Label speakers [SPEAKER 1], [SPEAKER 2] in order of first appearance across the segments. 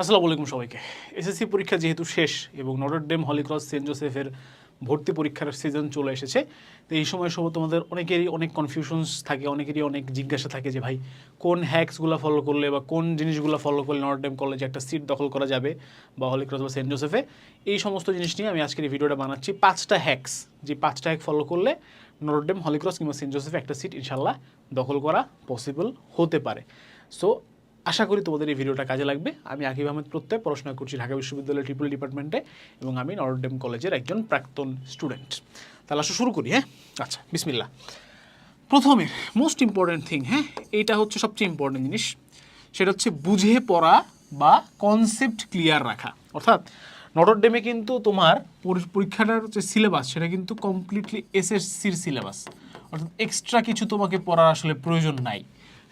[SPEAKER 1] আসসালামু আলাইকুম সবাইকে। এসএসসি পরীক্ষা যেহেতু শেষ এবং Notre Dame Holy Cross saint জোসেফের ভর্তি পরীক্ষার সিজন চলে এসেছে, তো এই সময় সব তোমাদের অনেকেরই অনেক কনফিউশনস থাকে, অনেকেরই অনেক জিজ্ঞাসা থাকে যে ভাই, কোন হ্যাক্সগুলো ফলো করলে বা কোন জিনিসগুলো ফলো করলে নটর ডেম কলেজে একটা সিট দখল করা যাবে বা হলিক্রস বা সেন্ট জোসেফে এই সমস্ত জিনিস নিয়ে আমি আজকের এই ভিডিওটা বানাচ্ছি পাঁচটা হ্যাক্স যে পাঁচটা হ্যাক ফলো করলে নটর ডেম হলিক্রস কিংবা সেন্ট জোসেফে একটা সিট ইনশাল্লাহ দখল করা পসিবল হতে পারে। সো আশা করি তোমাদের এই ভিডিওটা কাজে লাগবে। আমি আকিব আহমেদ প্রত্যয়, পড়াশোনা করছি ঢাকা বিশ্ববিদ্যালয়ের ট্রিপল ডিপার্টমেন্টে এবং আমি নরডেম কলেজের একজন প্রাক্তন স্টুডেন্ট তাহলে আসো শুরু করি হ্যাঁ? আচ্ছা বিসমিল্লা প্রথমে মোস্ট ইম্পর্ট্যান্ট থিং হ্যাঁ? এইটা হচ্ছে সবচেয়ে ইম্পর্ট্যান্ট জিনিস। সেটা হচ্ছে বুঝে পড়া বা কনসেপ্ট ক্লিয়ার রাখা। অর্থাৎ নটরডেমে কিন্তু তোমার পরীক্ষাটার যে সিলেবাস সেটা কিন্তু কমপ্লিটলি এসএসসির সিলেবাস অর্থাৎ এক্সট্রা কিছু তোমাকে পড়ার আসলে প্রয়োজন নাই।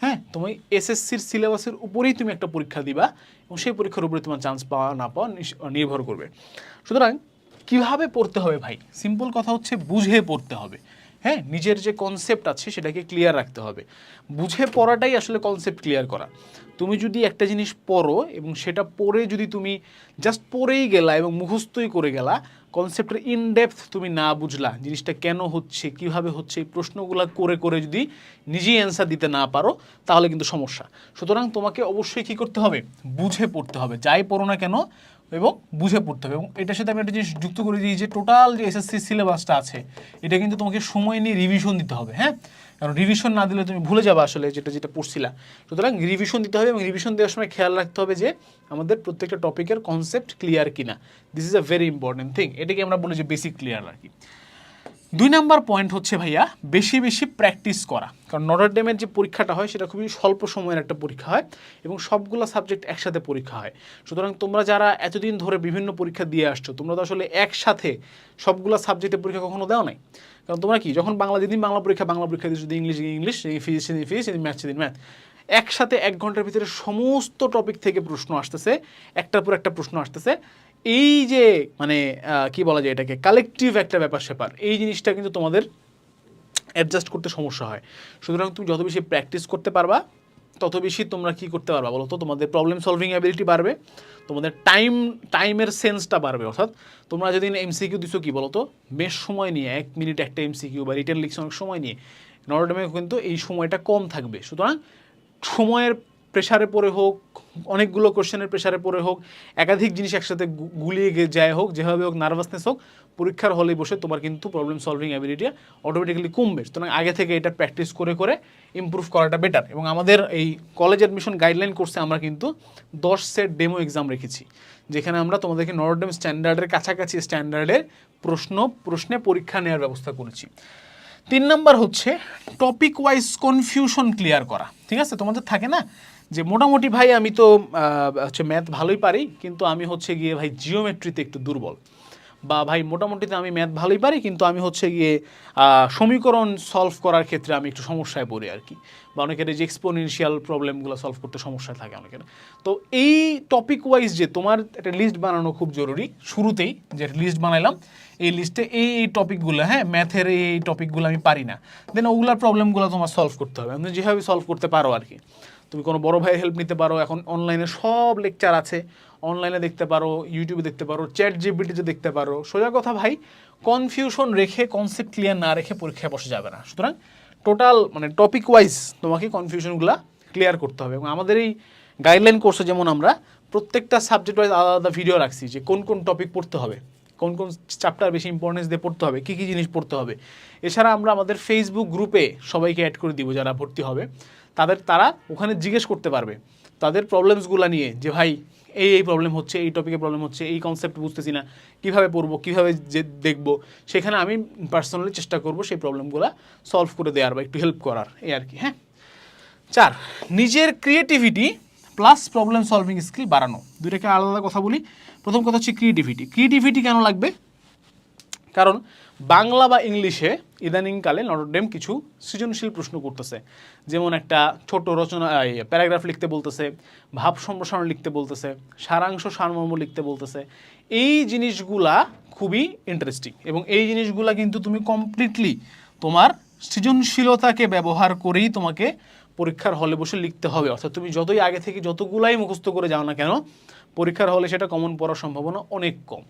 [SPEAKER 1] হ্যাঁ তুমি এসএসসির সিলেবাসের উপরেই তুমি একটা পরীক্ষা দিবা এবং সেই পরীক্ষার উপরে তোমার চান্স পাওয়া না পাওয়া নির্ভর করবে। সুতরাং কীভাবে পড়তে হবে ভাই? সিম্পল কথা হচ্ছে বুঝে পড়তে হবে। হ্যাঁ নিজের যে কনসেপ্ট আছে সেটাকে ক্লিয়ার রাখতে হবে। বুঝে পড়াটাই আসলে কনসেপ্ট ক্লিয়ার করা। তুমি যদি একটা জিনিস পড়ো এবং সেটা পড়ে যদি তুমি জাস্ট পড়েই গেলা এবং মুখস্থই করে গেলা কনসেপ্টের ইন ডেপথ তুমি না বুঝলা, জিনিসটা কেন হচ্ছে, কীভাবে হচ্ছে, এই প্রশ্নগুলো করে করে যদি নিজেই অ্যান্সার দিতে না পারো, তাহলে কিন্তু সমস্যা। সুতরাং তোমাকে অবশ্যই কী করতে হবে? বুঝে পড়তে হবে। যাই পড়ো না কেন এবং বুঝে পড়তে হবে। এবং এটার সাথে আমি একটা জিনিস যুক্ত করে দিই যে টোটাল যে এসএসসি সিলেবাসটা আছে, এটা কিন্তু তোমাকে সময় নিয়ে রিভিশন দিতে হবে হ্যাঁ? কারণ রিভিশন না দিলে তুমি ভুলে যাবে আসলে যেটা যেটা পড়ছিলা। সুতরাং রিভিশন দিতে হবে এবং রিভিশন দেওয়ার সময় খেয়াল রাখতে হবে যে, আমাদের প্রত্যেকটা টপিকের কনসেপ্ট ক্লিয়ার কিনা। This is a very important thing এটাকে আমরা বলি যে বেসিক ক্লিয়ার আর কি। দুই নাম্বার পয়েন্ট হচ্ছে ভাইয়া বেশি বেশি প্র্যাকটিস করা। কারণ নটর ডেমের যে পরীক্ষাটা হয়, সেটা খুবই স্বল্প সময়ের একটা পরীক্ষা হয় এবং সবগুলো সাবজেক্ট একসাথে পরীক্ষা হয়। সুতরাং তোমরা যারা এতদিন ধরে বিভিন্ন পরীক্ষা দিয়ে আসছো, তোমরা তো আসলে একসাথে সবগুলো সাবজেক্টের পরীক্ষা কখনো দেও নাই। কারণ তোমরা কি, যখন বাংলা যেদিন বাংলা পরীক্ষা বাংলা পরীক্ষা দিচ্ছ যদি ইংলিশ ইংলিশ ফিজিক্স সেদিন ফিজিক্স সেদিন ম্যাথ সেদিন ম্যাথ একসাথে এক ঘণ্টার ভিতরে সমস্ত টপিক থেকে প্রশ্ন আসতেছে, একটার পর একটা প্রশ্ন আসতেছে। এই যে মানে কি বলা যায় এটাকে? কালেকটিভ একটা ব্যাপার স্যাপার। এই জিনিসটা কিন্তু তোমাদের অ্যাডজাস্ট করতে সমস্যা হয়। সুতরাং তুমি যত বেশি প্র্যাকটিস করতে পারবা, তত বেশি তোমরা কি করতে পারবা বলো তো? তোমাদের প্রবলেম সলভিং অ্যাবিলিটি বাড়বে, তোমাদের টাইম টাইমের সেন্সটা বাড়বে, অর্থাৎ তোমরা যেদিন এমসিকিউ দিছো কি বলো তো? বেশ সময় নিয়ে, এক মিনিট একটা এমসিকিউ বা রিটেন লিখছো অনেক সময় নিয়ে নরডেমে কিন্তু এই সময়টা কম থাকবে। সুতরাং সময়ের প্রেশারে পড়ে হোক, অনেকগুলো কোশ্চেনের প্রেশারে পড়ে হোক, একাধিক জিনিস একসাথে গুলিয়ে যায় হোক, যেভাবে হোক নার্ভাসনেস হোক, পরীক্ষার হলে বসে তোমার কিন্তু প্রবলেম সলভিং অ্যাবিলিটি অটোমেটিক্যালি কমবে। সুতরাং আগে থেকে এটা প্র্যাকটিস করে করে ইমপ্রুভ করাটা বেটার এবং আমাদের এই কলেজ অ্যাডমিশন গাইডলাইন কোর্সে আমরা কিন্তু দশ সেট ডেমো এক্সাম রেখেছি, যেখানে আমরা তোমাদেরকে নরডেম স্ট্যান্ডার্ডের কাছাকাছি স্ট্যান্ডার্ডের প্রশ্ন, প্রশ্নে পরীক্ষা নেওয়ার ব্যবস্থা করেছি। তিন নাম্বার হচ্ছে টপিক ওয়াইজ কনফিউশন ক্লিয়ার করা। ঠিক আছে? তোমাদের থাকে না? যে মোটামুটি ভাই আমি তো হচ্ছে ম্যাথ ভালোই পারি, কিন্তু আমি হচ্ছে গিয়ে ভাই জিওমেট্রিতে একটু দুর্বল। বা ভাই মোটামুটিতে আমি ম্যাথ ভালোই পারি, কিন্তু আমি হচ্ছে গিয়ে সমীকরণ সলভ করার ক্ষেত্রে আমি একটু সমস্যায় পড়ি আর কি। বা অনেকের যে এক্সপোনেনশিয়াল প্রবলেমগুলো সলভ করতে সমস্যা থাকে অনেকের। তো এই টপিক ওয়াইজ যে তোমার একটা লিস্ট বানানো খুব জরুরি, শুরুতেই যে লিস্ট বানাইলাম, এই লিস্টে এই এই টপিকগুলো হ্যাঁ ম্যাথের এই টপিকগুলো আমি পারি না। দেন ওগুলার প্রবলেমগুলো তোমার সলভ করতে হবে। তুমি যেভাবে সলভ করতে পারো আর কি। তুমি কোনো বড় ভাইয়ের হেল্প নিতে পারো, এখন অনলাইনে সব লেকচার আছে। অনলাইনে দেখতে পারো ইউটিউবে দেখতে পারো চ্যাট জিবিটিতে দেখতে পারো। সোজা কথা ভাই কনফিউশন রেখে কনসেপ্ট ক্লিয়ার না রেখে পরীক্ষায় বসে যাবে না। সুতরাং টোটাল মানে টপিক ওয়াইজ তোমাকে কনফিউশনগুলো ক্লিয়ার করতে হবে। এবং আমাদের এই গাইডলাইন কোর্সে যেমন আমরা প্রত্যেকটা সাবজেক্ট ওয়াইজ আলাদা আলাদা ভিডিও রাখছি যে কোন কোন টপিক পড়তে হবে, কোন কোন চ্যাপ্টার বেশি ইম্পর্টেন্স দিয়ে পড়তে হবে, কী কী জিনিস পড়তে হবে। এছাড়া আমরা আমাদের ফেসবুক গ্রুপে সবাইকে অ্যাড করে দিব যারা ভর্তি হবে। তাদের, তারা ওখানে জিজ্ঞেস করতে পারবে। তাদের প্রবলেমসগুলো নিয়ে যে, ভাই, এই এই প্রবলেম হচ্ছে, এই টপিকে প্রবলেম হচ্ছে, এই কনসেপ্ট বুঝতেছি না, কীভাবে পড়ব, কীভাবে যে, দেখব? সেখানে আমি পার্সোনালি চেষ্টা করব সেই প্রবলেমগুলো সলভ করে দেওয়ার বা একটু হেল্প করার, এই আর কি হ্যাঁ? চার, নিজের creativity plus problem solving skill বাড়ানো। দুইটাকে আলাদা আলাদা কথা বলি। প্রথম কথা হচ্ছে ক্রিয়েটিভিটি ক্রিয়েটিভিটি কেন লাগবে? কারণ বাংলা বা ইংলিশে ইদানিংকালে নটরডেম কিছু সৃজনশীল প্রশ্ন করতেছে। যেমন একটা ছোট রচনা প্যারাগ্রাফ লিখতে বলতেছে, ভাব সম্প্রসারণ লিখতে বলতেছে, সারাংশ সারমর্ম লিখতে বলতেছে। এই জিনিসগুলা খুবই ইন্টারেস্টিং এবং এই জিনিসগুলা কিন্তু তুমি কমপ্লিটলি তোমার সৃজনশীলতাকে ব্যবহার করেই তোমাকে পরীক্ষার হলে বসে লিখতে হবে। অর্থাৎ তুমি যতই আগে থেকে যতগুলাই মুখস্থ করে যাও না কেন, পরীক্ষার হলে সেটা কমন পড়ার সম্ভাবনা অনেক কম।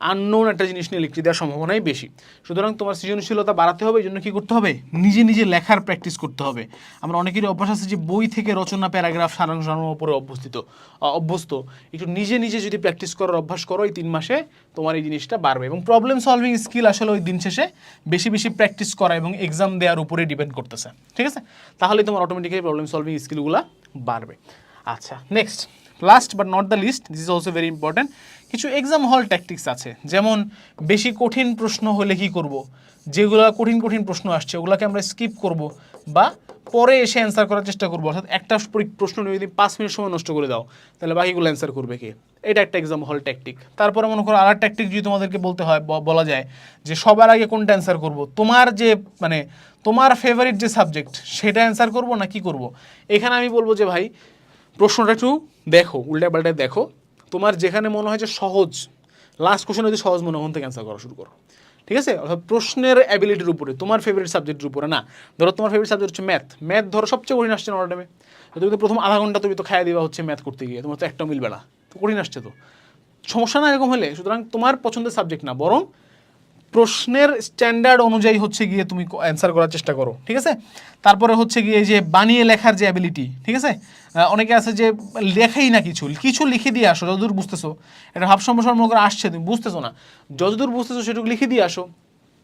[SPEAKER 1] আননোন একটা জিনিস নিয়ে লিখতে দেওয়ার সম্ভাবনাই বেশি। সুতরাং তোমার সৃজনশীলতা বাড়াতে হবে এই জন্য কী করতে হবে? নিজে নিজে লেখার প্র্যাকটিস করতে হবে। আমরা অনেকেরই অভ্যাস আছে যে বই থেকে রচনা, প্যারাগ্রাফ, সারাংশ সারানোর উপরে অভ্যস্তিত অভ্যস্ত। একটু নিজে নিজে যদি প্র্যাকটিস করার অভ্যাস করো, এই তিন মাসে তোমার এই জিনিসটা বাড়বে এবং প্রবলেম সলভিং স্কিল আসলে ওই দিন শেষে বেশি বেশি প্র্যাকটিস করা এবং এক্সাম দেওয়ার উপরে ডিপেন্ড করতেছে। ঠিক আছে? তাহলে তোমার অটোমেটিক্যালি প্রবলেম সলভিং স্কিলগুলো বাড়বে। আচ্ছা next last but not the least this is also very important কিছু এক্সাম হল ট্যাকটিক্স আছে। যেমন বেশি কঠিন প্রশ্ন হলে কি করব? যেগুলো কঠিন কঠিন প্রশ্ন আসছে, ওগুলোকে আমরা স্কিপ করব বা পরে এসে অ্যান্সার করার চেষ্টা করব। অর্থাৎ একটা প্রশ্ন নিয়ে যদি পাঁচ মিনিট সময় নষ্ট করে দাও, তাহলে বাকিগুলো অ্যান্সার করবে কে? এটা একটা এক্সাম হল ট্যাকটিক তারপরে মনে করো আর ট্যাকটিক যদি তোমাদেরকে বলতে হয় বলা যায় যে সবার আগে কোনটা অ্যান্সার করব? তোমার যে মানে তোমার ফেভারিট যে সাবজেক্ট সেটা অ্যান্সার করব না কি করব? এখানে আমি বলব যে ভাই, প্রশ্নটা একটু দেখো উল্টা পাল্টায় দেখো। তোমার যেখানে মনে হয় যে সহজ লাস্ট কোশ্চেন যদি সহজ মনে হয় থেকে করা শুরু করো। ঠিক আছে? অর্থাৎ প্রশ্নের অ্যাবিলিটির উপরে, তোমার ফেভারিট সাবজেক্টের উপরে, না? ধরো তোমার ফেভারিট সাবজেক্ট হচ্ছে ম্যাথ ম্যাথ ধরো সবচেয়ে কঠিন আসছে নটা টাইমে তুমি তো প্রথম আধা ঘণ্টা তুমি তো খাইয়ে দেওয়া হচ্ছে ম্যাথ করতে গিয়ে, তোমার তো একটা মিলবে না তো কঠিন আসছে তো। সমস্যা না এরকম হলে, সুতরাং তোমার পছন্দের সাবজেক্ট না, বরং প্রশ্নের স্ট্যান্ডার্ড অনুযায়ী হচ্ছে গিয়ে তুমি অ্যান্সার করার চেষ্টা করো, ঠিক আছে? তারপরে হচ্ছে গিয়ে যে বানিয়ে লেখার যে অ্যাবিলিটি ঠিক আছে? অনেকে আছে যে লেখাই না কিছু কিছু লিখে দিয়ে আসো, যতদূর বুঝতেছো। এটা ভাব সম্প্রসারণ করে আসছে, তুমি বুঝতেছো না। যতদূর বুঝতেছো সেটুকু লিখে দিয়ে আসো।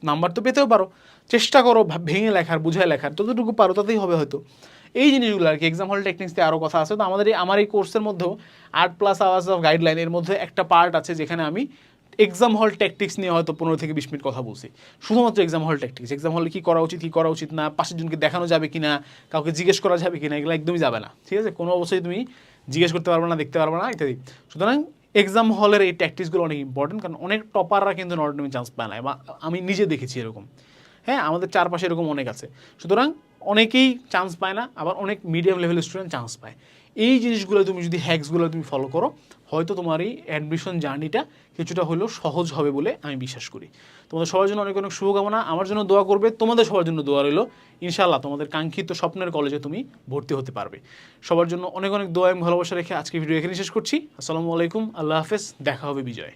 [SPEAKER 1] নাম্বার তো পেতেও পারো। চেষ্টা করো ভেঙে লেখার, বুঝায় লেখার, যতটুকু পারো তাতেই হবে হয়তো। এই জিনিসগুলো আর কি এক্সাম হল টেকনিক্স দিয়ে আরও কথা আছে। তো আমাদের এই, আমার এই কোর্সের মধ্যেও art plus hours of guideline এর মধ্যে একটা পার্ট আছে যেখানে আমি এক্সাম হল ট্যাকটিক্স নিয়ে হয়তো পনেরো থেকে বিশ মিনিট কথা বলছি। শুধুমাত্র এক্সাম হল ট্যাকটিক্স এক্সাম হলে কী করা উচিত, কী করা উচিত না, পাশের জনকে দেখানো যাবে কি না কাউকে জিজ্ঞেস করা যাবে কি না এগুলো একদমই যাবে না। ঠিক আছে? কোনো অবশ্যই তুমি জিজ্ঞেস করতে পারবে না, দেখতে পারবে না, ইত্যাদি। সুতরাং এক্সাম হলের এই ট্যাকটিক্সগুলো অনেক ইম্পর্টেন্ট কারণ অনেক টপাররা কিন্তু নট চান্স পায় না এবং আমি নিজে দেখেছি এরকম। হ্যাঁ আমাদের চারপাশে এরকম অনেক আছে। সুতরাং অনেকেই চান্স পায় না, আবার অনেক মিডিয়াম লেভেলের স্টুডেন্ট চান্স পায়। এই জিনিসগুলো তুমি যদি হ্যাক্সগুলো তুমি ফলো করো, হয়তো তোমার এই অ্যাডমিশন জার্নিটা কিছুটা হলেও সহজ হবে বলে আমি বিশ্বাস করি। তোমাদের সবার জন্য অনেক অনেক শুভকামনা। আমার জন্য দোয়া করবে, তোমাদের সবার জন্য দোয়া রইল। ইনশাআল্লাহ, তোমাদের কাঙ্ক্ষিত স্বপ্নের কলেজে তুমি ভর্তি হতে পারবে। সবার জন্য অনেক অনেক দোয়া এবং ভালোবাসা রেখে আজকে ভিডিও এখানে শেষ করছি। আসসালামু আলাইকুম, আল্লাহ হাফেজ, দেখা হবে বিজয়।